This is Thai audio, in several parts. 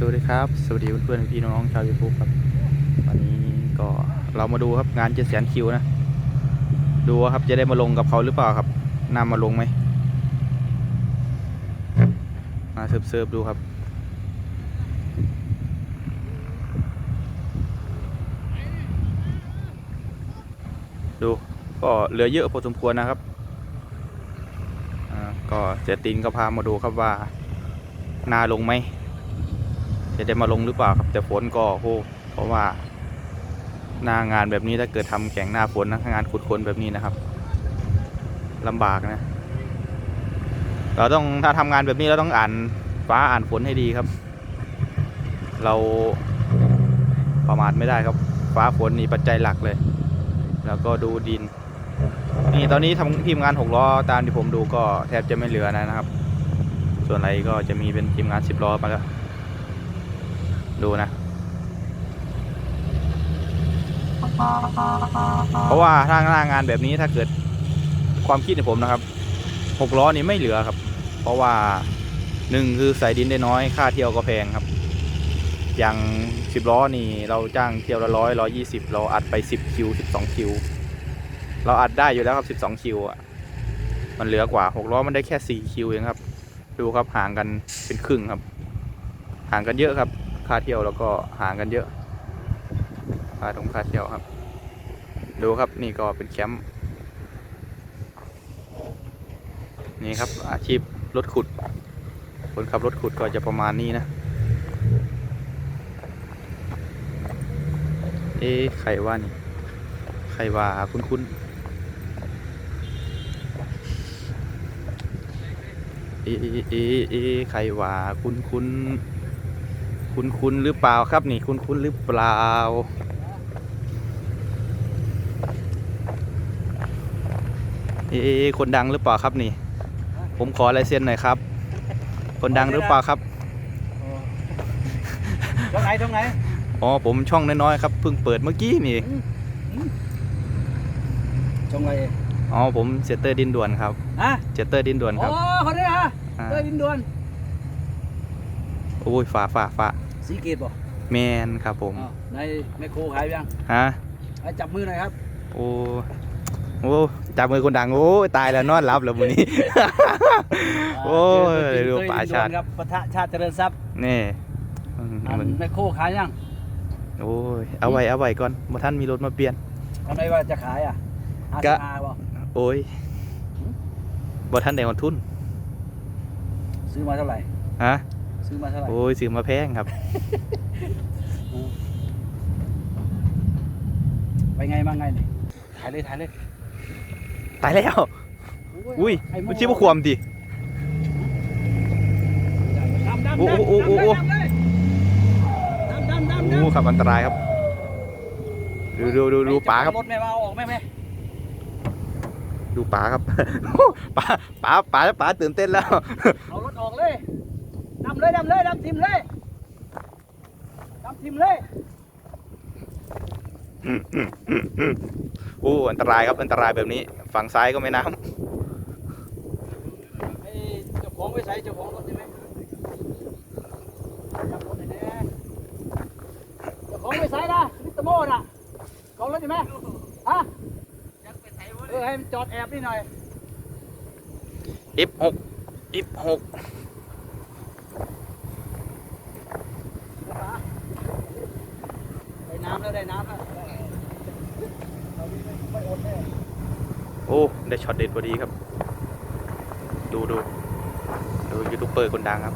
สวัสดีครับ สวัสดีเพื่อนๆพี่น้องชาวยูทูบครับวันนี้ก็เรามาดูครับงานเจ็ดแสนคิวนะ ดูว่าครับจะได้มาลงกับเขาหรือเปล่าครับนำมาลงไหมมาเสิร์ฟๆดูครับดูก็เหลือเยอะพอสมควรนะครับก็เจตินก็พามาดูครับว่านาลงไหม จะได้มาลงหรือเปล่าครับแต่ฝนก็โอ้เพราะว่าหน้างานแบบนี้ถ้าเกิดทำแข่งหน้าฝนนะงานขุดคนแบบนี้นะครับลำบากนะ เราต้องถ้าทำงานแบบนี้เราต้องอ่านฟ้าอ่านฝนให้ดีครับ เราประมาทไม่ได้ครับ ฟ้าฝนนี่ปัจจัยหลักเลย แล้วก็ดูดิน นี่ตอนนี้ทำทีมงานหกล้อตามที่ผมดูก็แทบจะไม่เหลือนะครับ ส่วนอะไรก็จะมีเป็นทีมงานสิบล้อมาแล้ว ดูนะ เพราะว่าถ้าหน้างานแบบนี้ถ้าเกิดความคิดของผมนะครับหกล้อนี่ไม่เหลือครับ เพราะว่าหนึ่งคือใส่ดินได้น้อยค่าเที่ยวก็แพงครับ อย่างสิบล้อนี่เราจ้างเที่ยวละร้อยร้อยี่สิบเราอัดไปสิบคิวสิบสองคิว เราอัดได้อยู่แล้วครับสิบสองคิวอะมันเหลือกว่าหกล้อมันได้แค่สี่คิวเองครับ ดูครับห่างกันเป็นครึ่งครับ ห่างกันเยอะครับ ค่าเที่ยวแล้วก็ห่างกันเยอะค่าตรงค่าเที่ยวครับ ดูครับนี่ก็เป็นแคมป์นี่ครับอาชีพรถขุด คนขับรถขุดก็จะประมาณนี้นะ เอ๊ะใครว่านี่ใครว่าคุ้นคุ้นๆเอ๊ะเอ๊ะเอ๊ะเอ๊ะใครว่าคุ้นคุ้นๆ คุ้นคุ้นๆหรือเปล่าครับนี่คุ้นคุ้นๆหรือเปล่า เอ๊ะคนดังหรือเปล่าครับนี่ ผมขอลายเซ็นหน่อยครับ คนดังหรือเปล่าครับตรงไหนตรงไหนอ๋อผมช่องน้อยๆครับเพิ่งเปิดเมื่อกี้นี่เองตรงไหนอ๋อผมเซตเตอร์ดินด่วนครับฮะเซตเตอร์ดินด่วนครัอบคนนี้ฮะอ่าเตยดินด่วนโอ้ยฝ่าฝ่าฝ่า สีเกตบ่แมนครับผมอ๋อในแมคโครขายยังฮะให้จับมือหน่อยครับโอ้โอ้จับมือคนดังโอ้ยตายแล้วนอนรับแล้วมื้อนี้ โอ้ยเจอตัวจริงดูเตยป่าดินดชาวนติครับปะทะชาติเจริญทรัพย์นี่อืมอันมันแมคโครขายยังโอ้ยเอาไว้เอาไว้ก่อนบ่ท่านมีรถมาเปลี่ยน ทำไมว่าจะขายอะอาก็ อาบ่โอ้ยบ่ท่านได้หอนทุนซื้อมาเท่าไหร่ฮะ ซื้อมาเท่าไหร่โอ้ยซื้อมาแพงครับ ไปไงมาไงนี่ถ่ายเลยถ่ายเลยตายแล้ว อุ้ยไอ้โมันชื่อว่าความดิดำดำโอ้โอ้โอ้โอ้ดำดำดำดำโอ้ขับอันตรายครับ ดูดูดูดูป๋าครับรถแม่มาเอาออกแม่แม่ดูป๋าครับป๋าป๋าป๋าป๋าตื่นเต้นแล้ว เอารถออกเลย ดำเลยดำเลยดำทิมเลยดำทิมเลยโอ้อันตรายครับอันตรายแบบนี้ ฝั่งซ้ายก็ไม่น้ไอ้เจ้าของไปใส่เจ้าของรถใช่ไหมจับรถหน่อยนะเจ้าของไปใส่นะมิสเตอร์โม่น่ะของรถใช่ไหมฮะเออให้มันจอดแอบนี่หน่อยำ F6 F6 ได้น้ำแล้วได้น้ำแล้วโอ้ ได้ช็อตเด็ดพอดีครับ ดูดูดูยูทูบเบอร์คนดังครับ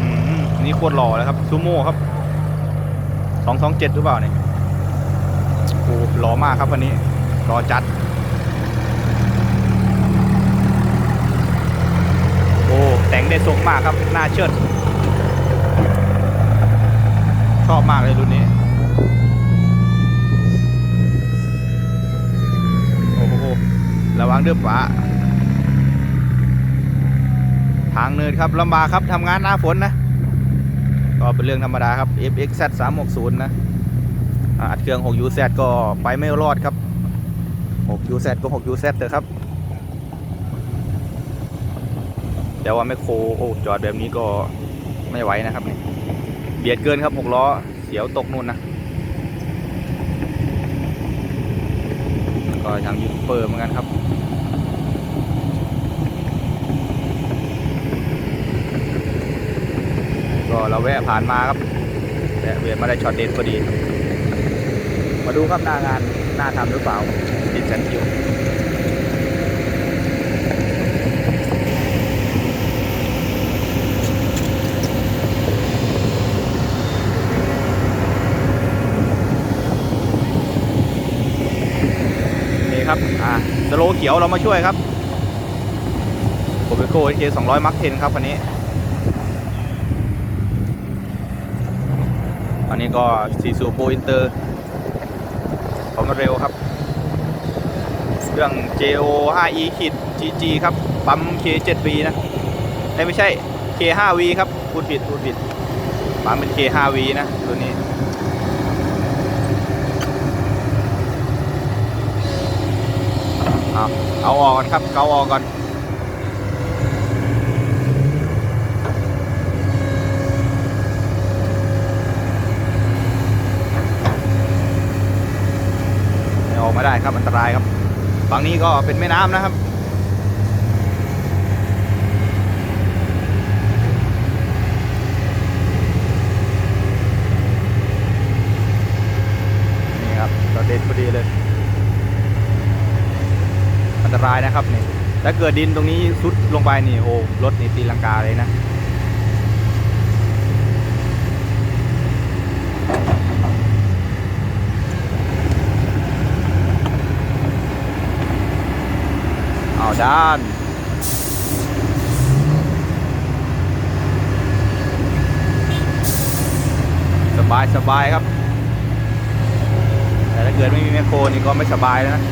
อืมนี่โคตรหล่อเลยครับซูโม่ครับสองสองเจ็ดหรือเปล่าเนี่ยโอ้หล่อมากครับวันนี้หล่อจัด โอ้ แต่งได้ทรงมากครับหน้าเชิด ชอบมากเลยรุ่นนี้ โอ้โห ระวังเด้อป๋าทางเนินครับลำบากครับทำงานหน้าฝนนะ ก็เป็นเรื่องธรรมดาครับ FXZ 360 นะอัดเครื่อง 6UZ ก็ไปไม่รอดครับ 6UZ ก็ 6UZ เถอะครับ แต่ว่าแมคโครโอ้จอดแบบนี้ก็ไม่ไหวนะครับเนี่ยเบียดเกินครับ6ล้อเสียวตกนู่นนะก็ทางยูทูบเบอร์เหมือนกันครับก็เราแวะผ่านมาครับแต่เวียนมาได้ช็อตเด็ดพอดี มาดูครับหน้างานหน้าทำหรือเปล่าติดสันคิวนี่ครับ อ่าสโลว์ เขียวเรามาช่วยครับโอเปโก้เอสองร้อยมักเทนครับคันนี้อันนี้ก็สีสูโปรอินเตอร์ของมันเร็วครับเครื่อง JO 5E ขีด GG ครับ ปั๊ม K7V นะไม่ใช่ K5V ครับ พูดผิด พูดผิดปั๊มเป็น K5V นะ ตัวนี้ เอาเอาออกก่อนครับเกาออกก่อนไม่ออกมาได้ครับอันตรายครับฝั่งนี้ก็เป็นแม่น้ำนะครับนี่ครับเราเด็ดพอดีเลย ตายนะครับนี่ถ้าเกิดดินตรงนี้ซุดลงไปนี่โอ้รถนี่ตีลังกาเลยนะเอาด้านสบายสบายครับ แต่ถ้าเกิดไม่มีแมคโครนี่ก็ไม่สบายแล้วนะ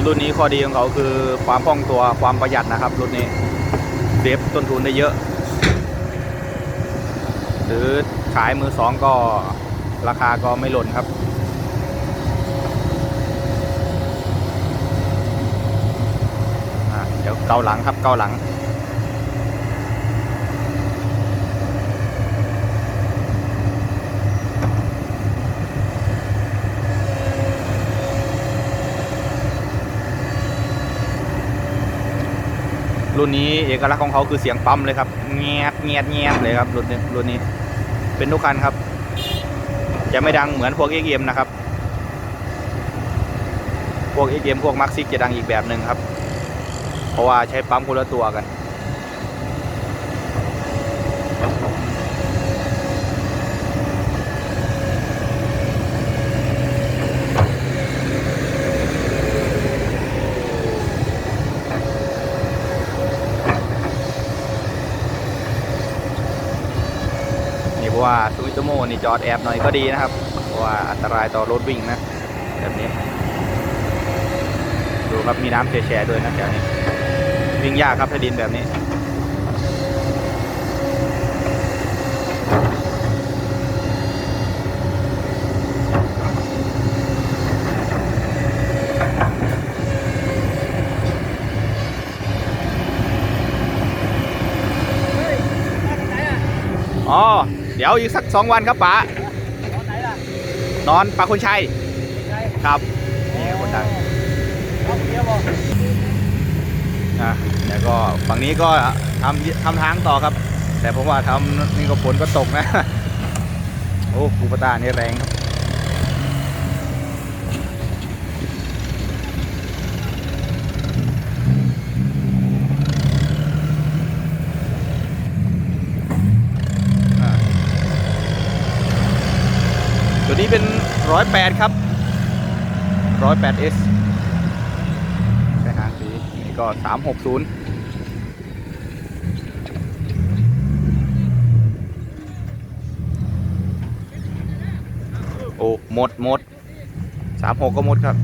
ถรุ่นนี้ข้อดีของเขาคือความคล่องตัวความประหยัดนะครับรุ่นนี้เซฟต้นทุนได้เยอะ หรือขายมือสองก็ราคาก็ไม่หล่นครับเดี๋ยวเกาหลังครับเกาหลัง รุ่นนี้เอกลักษณ์ของเขาคือเสียงปั๊มเลยครับเงียบเงียบเงียบเลยครับรุ่นนี้รุ่นนี้ เป็นทุกคันครับ จะไม่ดังเหมือนพวกเอ็มนะครับ พวกเอ็มพวกมาร์คซิกจะดังอีกแบบหนึ่งครับ เพราะว่าใช้ปั๊มคนละตัวกัน ราะว่าซูมิโตโมนี่จอดแอบหน่อยก็ดีนะครับ เพราะว่าอันตรายต่อรถวิ่งนะแบบนี้ ดูครับมีน้ำแฉะๆด้วยนะแถวนี้ วิ่งยากครับถ้าดินแบบนี้ เฮ้ยมาจากไหนอะ อ๋อ เดี๋ยวอีกสักสองวันครับป๋าตอนไหนล่ะนอนปลาคนชัยใช่ครับนี่คนดังเอาเดียวบอกนะเดี๋ยวก็ฝั่งนี้ก็ทำทำทางต่อครับ แต่ผมว่าทำนี่ก็ฝนก็ตกนะ โอ้คูปตานี่แรงครับ ตัวนี้เป็นร้อยแปดครับร้อยแปดเอสใช้หางสีนี่ก็สามหกศูนย์โอ้หมดหมดสามหกก็หมดครับ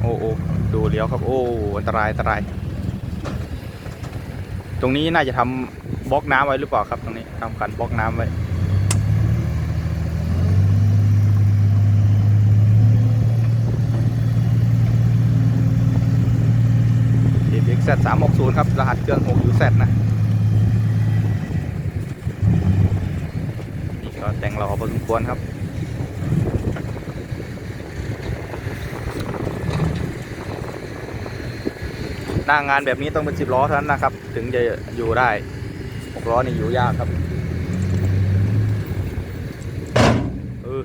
โอ้โอ้ดูเลี้ยวครับ โอ้ อันตราย อันตราย ตรงนี้น่าจะทำ บล็อกน้ำไว้หรือเปล่าครับตรงนี้ทำการบล็อกน้ำไว้เอ็กแซสามหกศูนย์ครับ รหัสเครื่องหกยูแซนะ นี่ก็แต่งรอพอสมควรครับหน้างานแบบนี้ต้องเป็นสิบล้อเท่านั้นนะครับ ถึงจะอยู่ได้ กล้อนี่อยู่ยากครับเออ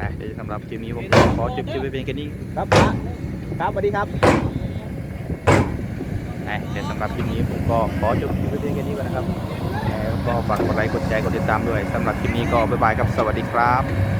อะเดี๋ยวสำหรับคลิปนี้ผมก็ขอจบคลิปไปเพียงแค่นี้ครับครับสวัสดีครับอะเดี๋ยวสำหรับคลิปนี้ผมก็ขอจบคลิปไปเพียงแค่นี้ก่อนนะครับแล้วก็ฝากกดไลค์กดแชร์กดติดตามด้วยสำหรับคลิปนี้ก็บ๊ายบายครับสวัสดีครับ